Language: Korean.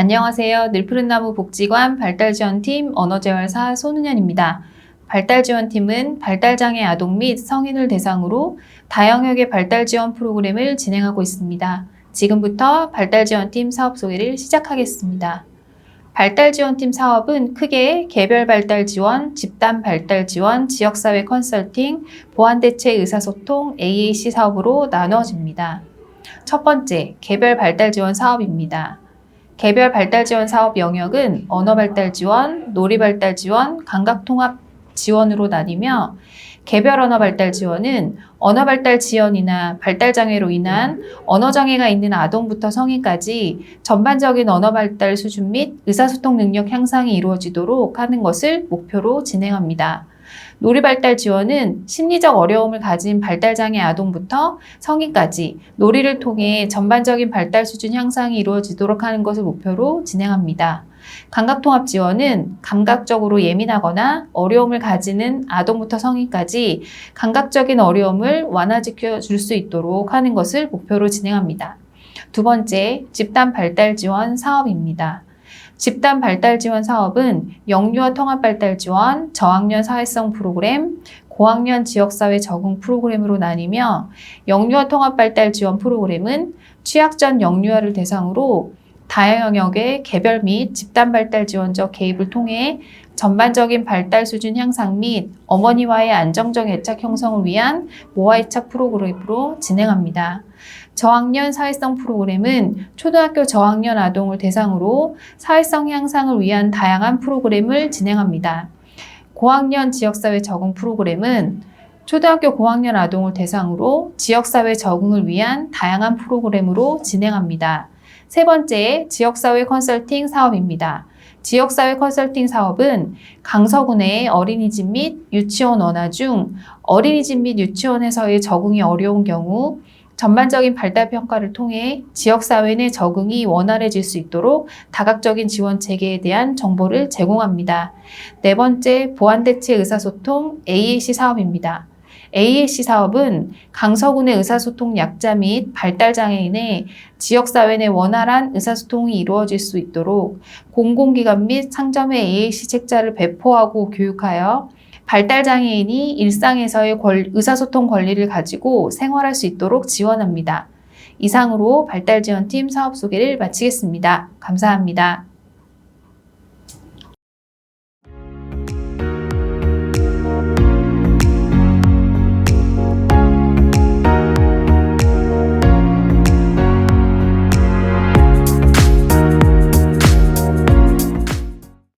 안녕하세요. 늘푸른나무 복지관 발달지원팀 언어재활사 손은현입니다. 발달지원팀은 발달장애 아동 및 성인을 대상으로 다영역의 발달지원 프로그램을 진행하고 있습니다. 지금부터 발달지원팀 사업 소개를 시작하겠습니다. 발달지원팀 사업은 크게 개별 발달 지원, 집단 발달 지원, 지역사회 컨설팅, 보안대책 의사소통, AAC 사업으로 나눠집니다. 첫 번째, 개별 발달 지원 사업입니다. 개별 발달 지원 사업 영역은 언어 발달 지원, 놀이 발달 지원, 감각 통합 지원으로 나뉘며 개별 언어 발달 지원은 언어 발달 지원이나 발달 장애로 인한 언어 장애가 있는 아동부터 성인까지 전반적인 언어 발달 수준 및 의사소통 능력 향상이 이루어지도록 하는 것을 목표로 진행합니다. 놀이 발달 지원은 심리적 어려움을 가진 발달 장애 아동부터 성인까지 놀이를 통해 전반적인 발달 수준 향상이 이루어지도록 하는 것을 목표로 진행합니다. 감각통합 지원은 감각적으로 예민하거나 어려움을 가지는 아동부터 성인까지 감각적인 어려움을 완화시켜 줄 수 있도록 하는 것을 목표로 진행합니다. 두 번째, 집단 발달 지원 사업입니다. 집단 발달 지원 사업은 영유아 통합 발달 지원, 저학년 사회성 프로그램, 고학년 지역사회 적응 프로그램으로 나뉘며 영유아 통합 발달 지원 프로그램은 취약 전 영유아를 대상으로 다영역의 개별 및 집단 발달 지원적 개입을 통해 전반적인 발달 수준 향상 및 어머니와의 안정적 애착 형성을 위한 모아 애착 프로그램으로 진행합니다. 저학년 사회성 프로그램은 초등학교 저학년 아동을 대상으로 사회성 향상을 위한 다양한 프로그램을 진행합니다. 고학년 지역사회 적응 프로그램은 초등학교 고학년 아동을 대상으로 지역사회 적응을 위한 다양한 프로그램으로 진행합니다. 세 번째, 지역사회 컨설팅 사업입니다. 지역사회 컨설팅 사업은 강서군의 어린이집 및 유치원 원화 중 어린이집 및 유치원에서의 적응이 어려운 경우 전반적인 발달 평가를 통해 지역사회 내 적응이 원활해질 수 있도록 다각적인 지원 체계에 대한 정보를 제공합니다. 네 번째, 보안대책 의사소통 AAC 사업입니다. AAC 사업은 강서군의 의사소통 약자 및 발달장애인의 지역사회 내 원활한 의사소통이 이루어질 수 있도록 공공기관 및 상점의 AAC 책자를 배포하고 교육하여 발달장애인이 일상에서의 권- 의사소통 권리를 가지고 생활할 수 있도록 지원합니다. 이상으로 발달지원팀 사업 소개를 마치겠습니다. 감사합니다.